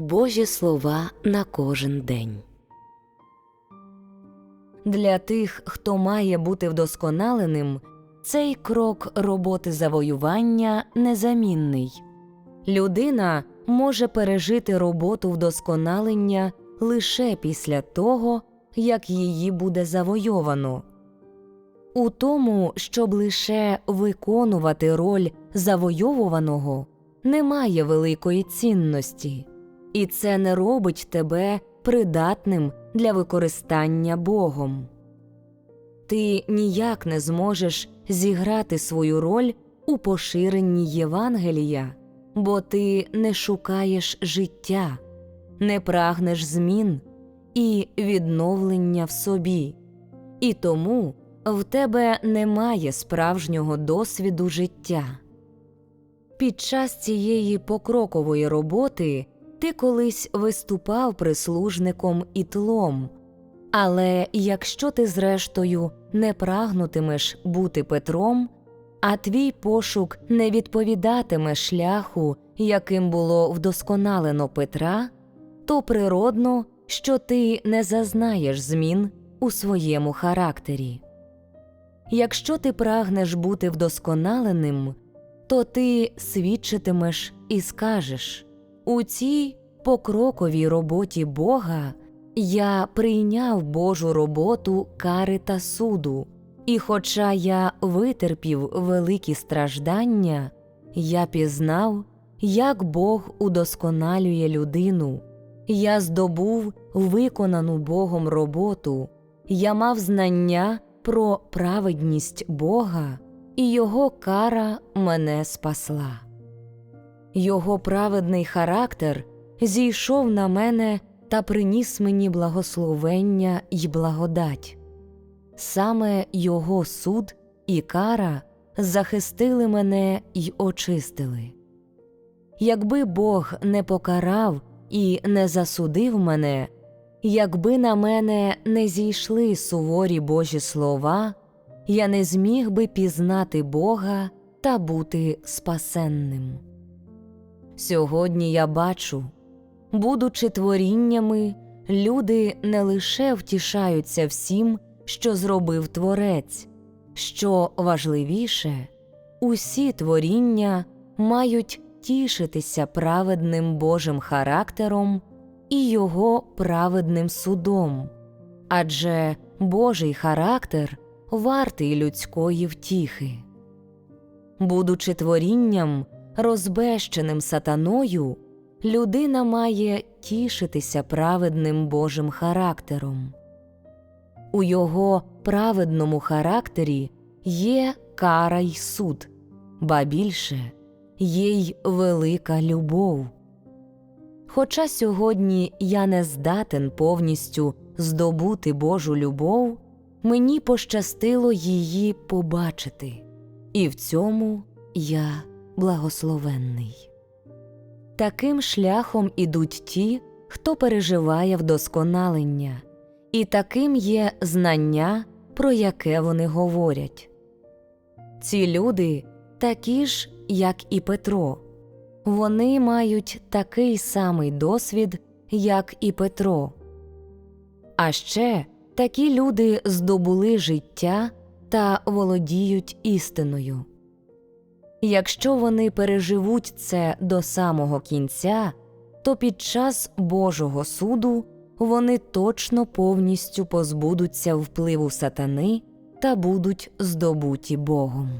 Божі слова на кожен день. Для тих, хто має бути вдосконаленим, цей крок роботи завоювання незамінний. Людина може пережити роботу вдосконалення лише після того, як її буде завойовано. У тому, щоб лише виконувати роль завойовуваного, немає великої цінності, і це не робить тебе придатним для використання Богом. Ти ніяк не зможеш зіграти свою роль у поширенні Євангелія, бо ти не шукаєш життя, не прагнеш змін і відновлення в собі, і тому в тебе немає справжнього досвіду життя. Під час цієї покрокової роботи ти колись виступав прислужником і тлом, але якщо ти, зрештою, не прагнутимеш бути Петром, а твій пошук не відповідатиме шляху, яким було вдосконалено Петра, то природно, що ти не зазнаєш змін у своєму характері. Якщо ти прагнеш бути вдосконаленим, то ти свідчитимеш і скажеш у цій покроковій роботі Бога я прийняв Божу роботу кари та суду, і, хоча я витерпів великі страждання, я пізнав, як Бог удосконалює людину, я здобув виконану Богом роботу, я мав знання про праведність Бога, і Його кара мене спасла. Його праведний характер зійшов на мене та приніс мені благословення й благодать. Саме Його суд і кара захистили мене й очистили. Якби Бог не покарав і не засудив мене, якби на мене не зійшли суворі Божі слова, я не зміг би пізнати Бога та бути спасенним. Сьогодні я бачу, будучи творіннями, люди не лише втішаються всім, що зробив Творець, що важливіше, усі творіння мають тішитися праведним Божим характером і його праведним судом, адже Божий характер вартий людської втіхи. Будучи творінням, розбещеним сатаною, людина має тішитися праведним Божим характером. У його праведному характері є кара й суд, ба більше є й велика любов. Хоча сьогодні я не здатен повністю здобути Божу любов, мені пощастило її побачити, і в цьому я благословенний. Таким шляхом ідуть ті, хто переживає вдосконалення, і таким є знання, про яке вони говорять. Ці люди такі ж, як і Петро, вони мають такий самий досвід, як і Петро. А ще такі люди здобули життя та володіють істиною. Якщо вони переживуть це до самого кінця, то під час Божого суду вони точно повністю позбудуться впливу сатани та будуть здобуті Богом.